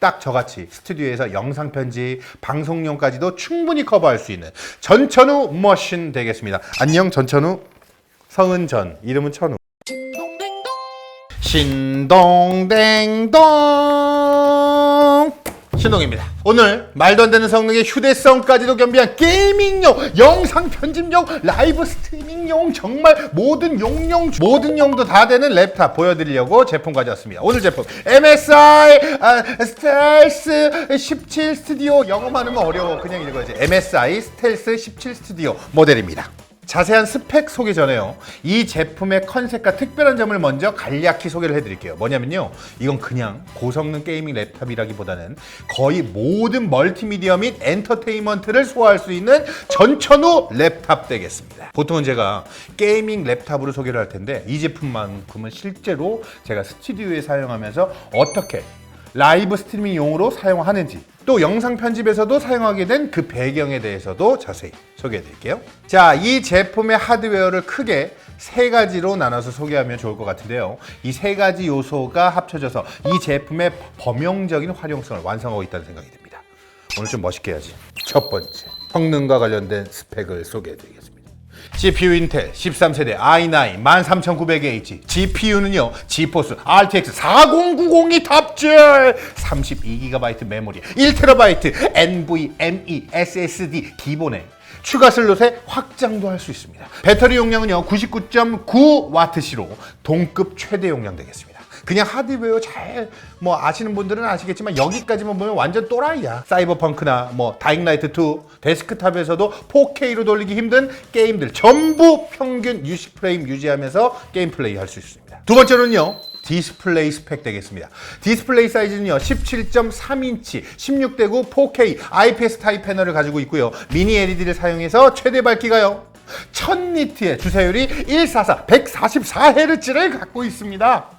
딱 저같이 스튜디오에서 영상 편집, 방송용까지도 충분히 커버할 수 있는 전천후 머신 되겠습니다. 안녕 전천후 성은 전 이름은 천후 신동댕동 신동입니다. 오늘 말도 안 되는 성능의 휴대성까지도 겸비한 게이밍용, 영상 편집용, 라이브 스트리밍용 정말 모든 용용 모든 용도 다 되는 랩탑 보여드리려고 제품 가져왔습니다. 오늘 제품 MSI 아, 스텔스 17 스튜디오 영어 많으면 어려워 그냥 읽어야지. MSI 스텔스 17 스튜디오 모델입니다. 자세한 스펙 소개 전에요. 이 제품의 컨셉과 특별한 점을 먼저 간략히 소개를 해드릴게요. 뭐냐면요. 이건 그냥 고성능 게이밍 랩탑이라기보다는 거의 모든 멀티미디어 및 엔터테인먼트를 소화할 수 있는 전천후 랩탑 되겠습니다. 보통은 제가 게이밍 랩탑으로 소개를 할 텐데 이 제품만큼은 실제로 제가 스튜디오에 사용하면서 어떻게 라이브 스트리밍용으로 사용하는지 또 영상 편집에서도 사용하게 된 그 배경에 대해서도 자세히 소개해 드릴게요. 자, 이 제품의 하드웨어를 크게 세 가지로 나눠서 소개하면 좋을 것 같은데요. 이 세 가지 요소가 합쳐져서 이 제품의 범용적인 활용성을 완성하고 있다는 생각이 듭니다. 오늘 좀 멋있게 해야지. 첫 번째, 성능과 관련된 스펙을 소개해 드리겠습니다. CPU 인텔 13세대 i9 13900H GPU는요 지포스 RTX 4090이 탑재 32GB 메모리 1TB NVMe SSD 기본에 추가 슬롯에 확장도 할 수 있습니다. 배터리 용량은요 99.9W시로 동급 최대 용량 되겠습니다 그냥 하드웨어 잘 뭐 아시는 분들은 아시겠지만 여기까지만 보면 완전 또라이야. 사이버펑크나 뭐 다잉라이트 2 데스크탑에서도 4K로 돌리기 힘든 게임들 전부 평균 60프레임 유지하면서 게임 플레이 할 수 있습니다. 두 번째로는요. 디스플레이 스펙 되겠습니다. 디스플레이 사이즈는요 17.3인치 16대9 4K IPS 타입 패널을 가지고 있고요. 미니 LED를 사용해서 최대 밝기가요 1000니트의 주사율이 144, 144Hz를 갖고 있습니다.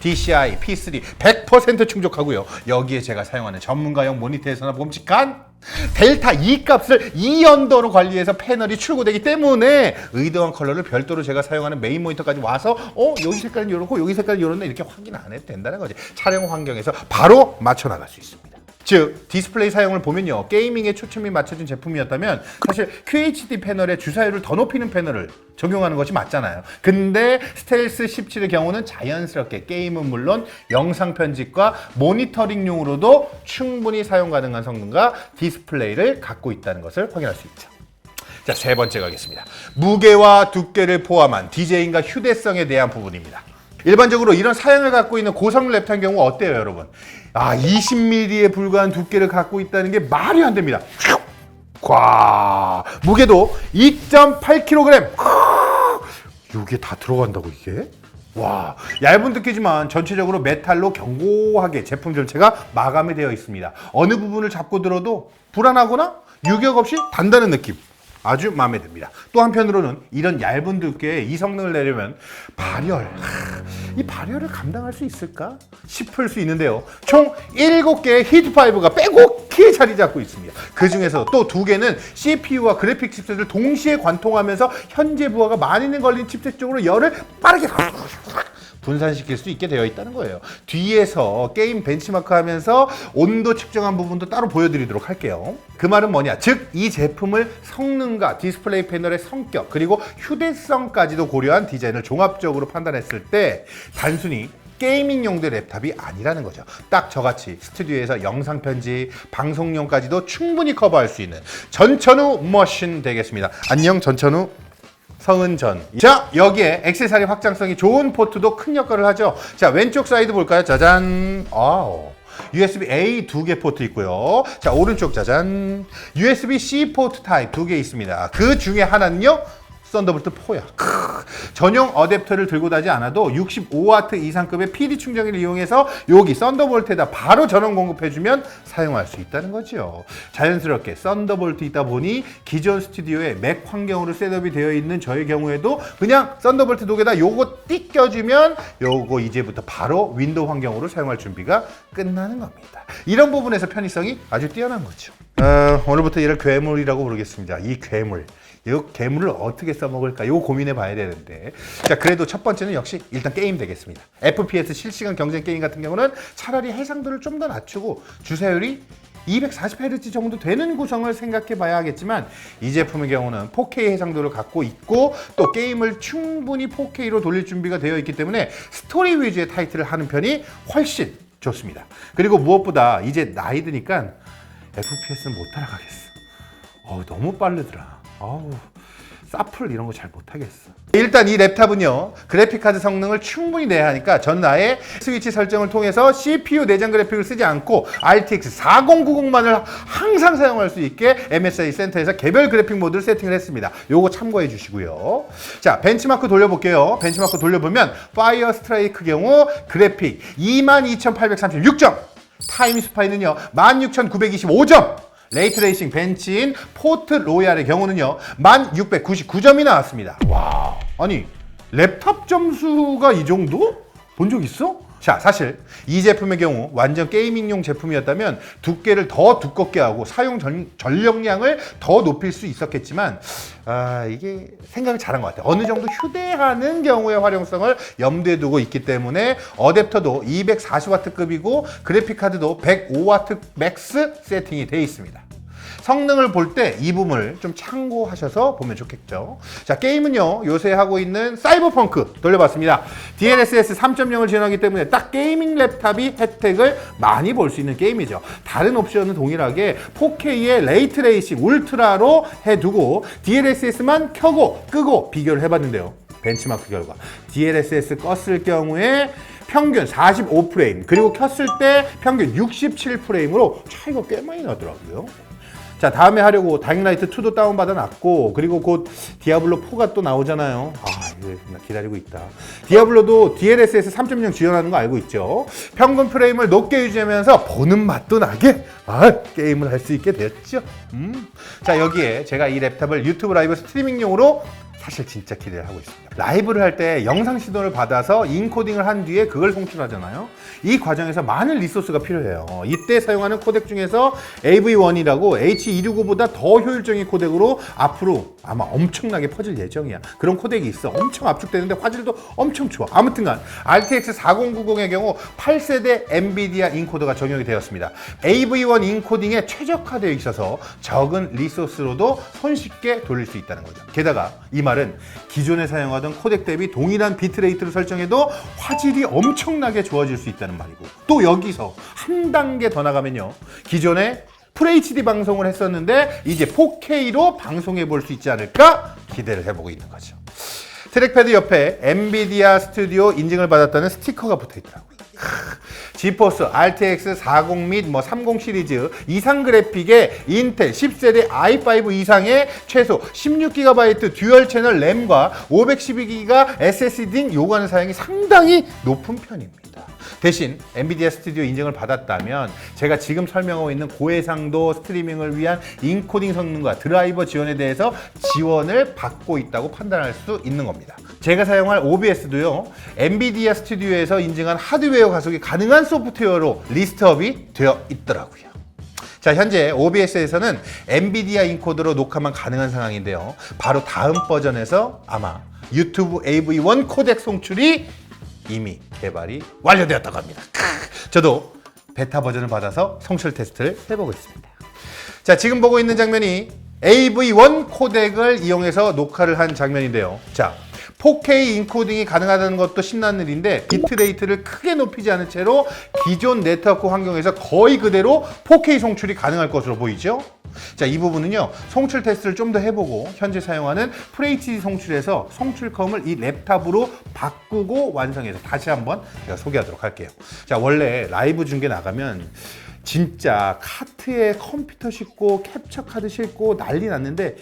DCI P3 100% 충족하고요. 여기에 제가 사용하는 전문가용 모니터에서나 봄직한 델타 E 값을 2연도로 관리해서 패널이 출고되기 때문에 의도한 컬러를 별도로 제가 사용하는 메인 모니터까지 와서 어 여기 색깔은 이렇고 여기 색깔은 이렇네 이렇게 확인 안 해도 된다는 거지. 촬영 환경에서 바로 맞춰 나갈 수 있습니다. 즉 디스플레이 사용을 보면요. 게이밍에 초점이 맞춰진 제품이었다면 사실 QHD 패널에 주사율을 더 높이는 패널을 적용하는 것이 맞잖아요. 근데 스텔스 17의 경우는 자연스럽게 게임은 물론 영상 편집과 모니터링용으로도 충분히 사용 가능한 성능과 디스플레이를 갖고 있다는 것을 확인할 수 있죠. 자 세 번째 가겠습니다. 무게와 두께를 포함한 디제잉과 휴대성에 대한 부분입니다 일반적으로 이런 사양을 갖고 있는 고성능 랩탑 경우 어때요, 여러분? 아, 20mm에 불과한 두께를 갖고 있다는 게 말이 안 됩니다. 과 무게도 2.8kg. 이게 다 들어간다고 이게? 와 얇은 두께지만 전체적으로 메탈로 견고하게 제품 전체가 마감이 되어 있습니다. 어느 부분을 잡고 들어도 불안하거나 유격 없이 단단한 느낌. 아주 마음에 듭니다. 또 한편으로는 이런 얇은 두께의 이 성능을 내려면 발열, 하, 이 발열을 감당할 수 있을까 싶을 수 있는데요. 총 7개의 히트5가 빼곡히 자리 잡고 있습니다. 그 중에서 또 두 개는 CPU와 그래픽 칩셋을 동시에 관통하면서 현재 부하가 많이 걸린 칩셋 쪽으로 열을 빠르게 분산시킬 수 있게 되어 있다는 거예요. 뒤에서 게임 벤치마크 하면서 온도 측정한 부분도 따로 보여드리도록 할게요. 그 말은 뭐냐? 즉, 이 제품을 성능과 디스플레이 패널의 성격, 그리고 휴대성까지도 고려한 디자인을 종합적으로 판단했을 때 단순히 게이밍 용도의 랩탑이 아니라는 거죠. 딱 저같이 스튜디오에서 영상 편집, 방송용까지도 충분히 커버할 수 있는 전천후 머신 되겠습니다. 안녕 전천후 성은 전. 자, 여기에 액세서리 확장성이 좋은 포트도 큰 역할을 하죠. 자, 왼쪽 사이드 볼까요? 짜잔. 아우. USB A 두 개 포트 있고요. 자, 오른쪽 짜잔. USB C 포트 타입 두 개 있습니다. 그 중에 하나는요. 썬더볼트 4야. 크. 전용 어댑터를 들고 다지 않아도 65W 이상급의 PD 충전기를 이용해서 여기 썬더볼트에다 바로 전원 공급해주면 사용할 수 있다는 거죠. 자연스럽게 썬더볼트 있다 보니 기존 스튜디오에 맥 환경으로 셋업이 되어 있는 저의 경우에도 그냥 썬더볼트 독에다 요거 띡 껴주면 요거 이제부터 바로 윈도우 환경으로 사용할 준비가 끝나는 겁니다. 이런 부분에서 편의성이 아주 뛰어난 거죠. 어, 오늘부터 얘를 괴물이라고 부르겠습니다. 이 괴물. 이 괴물을 어떻게 써먹을까 요 고민해 봐야 되는데 자 그래도 첫 번째는 역시 일단 게임 되겠습니다 FPS 실시간 경쟁 게임 같은 경우는 차라리 해상도를 좀 더 낮추고 주사율이 240Hz 정도 되는 구성을 생각해 봐야 하겠지만 이 제품의 경우는 4K 해상도를 갖고 있고 또 게임을 충분히 4K로 돌릴 준비가 되어 있기 때문에 스토리 위주의 타이틀을 하는 편이 훨씬 좋습니다. 그리고 무엇보다 이제 나이 드니까 FPS는 못 따라가겠어. 어우, 너무 빠르더라. 어우, 사플 이런 거 잘 못하겠어. 일단 이 랩탑은요, 그래픽카드 성능을 충분히 내야 하니까 전 아예 스위치 설정을 통해서 CPU 내장 그래픽을 쓰지 않고 RTX 4090만을 항상 사용할 수 있게 MSI 센터에서 개별 그래픽 모드를 세팅을 했습니다. 요거 참고해 주시고요. 자, 벤치마크 돌려볼게요. 벤치마크 돌려보면 파이어 스트라이크 경우 그래픽 22,836점, 타임 스파이는요 16,925점. 레이트 레이싱 벤치인 포트 로얄의 경우는요 1699점이 나왔습니다. 와, 아니 랩탑 점수가 이 정도? 본 적 있어? 자, 사실 이 제품의 경우 완전 게이밍용 제품이었다면 두께를 더 두껍게 하고 사용 전, 전력량을 더 높일 수 있었겠지만 아, 이게 생각을 잘한 것 같아요. 어느 정도 휴대하는 경우의 활용성을 염두에 두고 있기 때문에 어댑터도 240W급이고 그래픽 카드도 105W 맥스 세팅이 되어 있습니다. 성능을 볼 때 이 부분을 좀 참고하셔서 보면 좋겠죠. 자, 게임은요, 요새 하고 있는 사이버펑크 돌려봤습니다. DLSS 3.0을 지원하기 때문에 딱 게이밍 랩탑이 혜택을 많이 볼 수 있는 게임이죠. 다른 옵션은 동일하게 4K의 레이트 레이싱 울트라로 해두고 DLSS만 켜고 끄고 비교를 해봤는데요. 벤치마크 결과 DLSS 껐을 경우에 평균 45프레임 그리고 켰을 때 평균 67프레임으로 차이가 꽤 많이 나더라고요. 자 다음에 하려고 다잉라이트 2도 다운받아 놨고 그리고 곧 디아블로 4가 또 나오잖아요. 아나 기다리고 있다. 디아블로도 DLSS 3.0 지원하는 거 알고 있죠? 평균 프레임을 높게 유지하면서 보는 맛도 나게 아 게임을 할 수 있게 됐죠? 음. 자 여기에 제가 이 랩탑을 유튜브 라이브 스트리밍용으로 사실 진짜 기대를 하고 있습니다. 라이브를 할 때 영상 신호를 받아서 인코딩을 한 뒤에 그걸 송출하잖아요. 이 과정에서 많은 리소스가 필요해요. 어, 이때 사용하는 코덱 중에서 AV1이라고 H265보다 더 효율적인 코덱으로 앞으로 아마 엄청나게 퍼질 예정이야. 그런 코덱이 있어. 엄청 압축되는데 화질도 엄청 좋아. 아무튼간 RTX 4090의 경우 8세대 엔비디아 인코더가 적용이 되었습니다. AV1 인코딩에 최적화되어 있어서 적은 리소스로도 손쉽게 돌릴 수 있다는 거죠. 게다가 이말 은 기존에 사용하던 코덱 대비 동일한 비트레이트를 설정해도 화질이 엄청나게 좋아질 수 있다는 말이고 또 여기서 한 단계 더 나가면요. 기존에 FHD 방송을 했었는데 이제 4K로 방송해 볼 수 있지 않을까 기대를 해보고 있는 거죠. 트랙패드 옆에 엔비디아 스튜디오 인증을 받았다는 스티커가 붙어 있더라고요. 지포스 RTX 40 및 뭐 30 시리즈 이상 그래픽의 인텔 10세대 i5 이상의 최소 16GB 듀얼 채널 램과 512GB SSD 등 요구하는 사양이 상당히 높은 편입니다. 대신 엔비디아 스튜디오 인증을 받았다면 제가 지금 설명하고 있는 고해상도 스트리밍을 위한 인코딩 성능과 드라이버 지원에 대해서 지원을 받고 있다고 판단할 수 있는 겁니다. 제가 사용할 OBS도요, 엔비디아 스튜디오에서 인증한 하드웨어 가속이 가능한 소프트웨어로 리스트업이 되어 있더라고요. 자, 현재 OBS에서는 엔비디아 인코더로 녹화만 가능한 상황인데요. 바로 다음 버전에서 아마 유튜브 AV1 코덱 송출이 이미 개발이 완료되었다고 합니다. 크, 저도 베타 버전을 받아서 송출 테스트를 해보고 있습니다. 자, 지금 보고 있는 장면이 AV1 코덱을 이용해서 녹화를 한 장면인데요. 자, 4K 인코딩이 가능하다는 것도 신나는 일인데 비트레이트를 크게 높이지 않은 채로 기존 네트워크 환경에서 거의 그대로 4K 송출이 가능할 것으로 보이죠? 자, 이 부분은요, 송출 테스트를 좀 더 해보고, 현재 사용하는 FHD 송출에서 송출컴을 이 랩탑으로 바꾸고 완성해서 다시 한번 제가 소개하도록 할게요. 자, 원래 라이브 중계 나가면 진짜 카트에 컴퓨터 싣고 캡처 카드 싣고 난리 났는데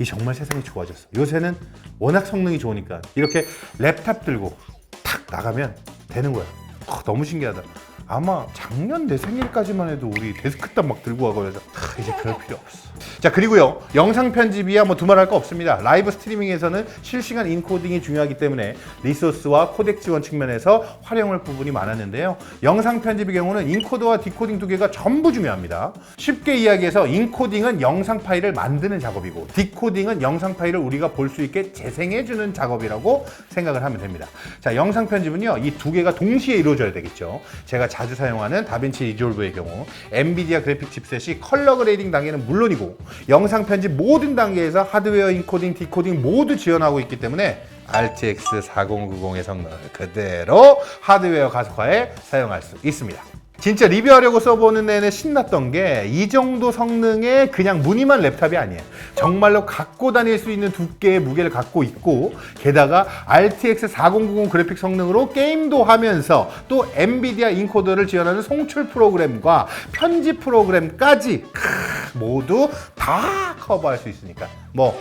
이 정말 세상이 좋아졌어. 요새는 워낙 성능이 좋으니까 이렇게 랩탑 들고 탁 나가면 되는 거야. 어, 너무 신기하다. 아마 작년 내 생일까지만 해도 우리 데스크탑 막 들고 가고 그래서 하, 이제 그럴 필요 없어. 자 그리고요 영상 편집이야 뭐 두말할 거 없습니다. 라이브 스트리밍에서는 실시간 인코딩이 중요하기 때문에 리소스와 코덱 지원 측면에서 활용할 부분이 많았는데요. 영상 편집의 경우는 인코더와 디코딩 두 개가 전부 중요합니다. 쉽게 이야기해서 인코딩은 영상 파일을 만드는 작업이고 디코딩은 영상 파일을 우리가 볼 수 있게 재생해주는 작업이라고 생각을 하면 됩니다. 자 영상 편집은요 이 두 개가 동시에 이루어져야 되겠죠. 제가 자주 사용하는 다빈치 리졸브의 경우 엔비디아 그래픽 칩셋이 컬러 그레이딩 단계는 물론이고 영상 편집 모든 단계에서 하드웨어 인코딩, 디코딩 모두 지원하고 있기 때문에 RTX 4090의 성능을 그대로 하드웨어 가속화에 사용할 수 있습니다. 진짜 리뷰하려고 써보는 내내 신났던 게 이 정도 성능의 그냥 무늬만 랩탑이 아니에요. 정말로 갖고 다닐 수 있는 두께의 무게를 갖고 있고 게다가 RTX 4090 그래픽 성능으로 게임도 하면서 또 엔비디아 인코더를 지원하는 송출 프로그램과 편집 프로그램까지 크, 모두 다 커버할 수 있으니까 뭐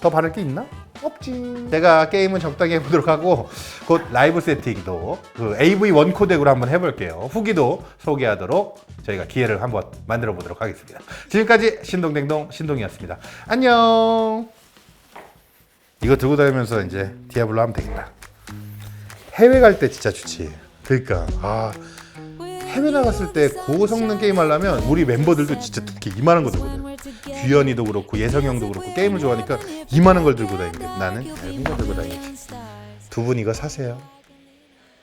더 바를 게 있나? 없지. 제가 게임은 적당히 해보도록 하고 곧 라이브 세팅도 그 AV 원 코덱으로 한번 해볼게요. 후기도 소개하도록 저희가 기회를 한번 만들어 보도록 하겠습니다. 지금까지 신동댕동 신동이었습니다. 안녕. 이거 들고 다니면서 이제 디아블로 하면 되겠다. 해외 갈 때 진짜 좋지. 그러니까 아 해외 나갔을 때 고성능 게임 하려면 우리 멤버들도 진짜 특히 이만한 거 들거든. 규현이도 그렇고 예성형도 그렇고 게임을 좋아하니까 이만한 걸 들고 다니는데 나는 얇은 거 들고 다니지. 두 분 이거 사세요.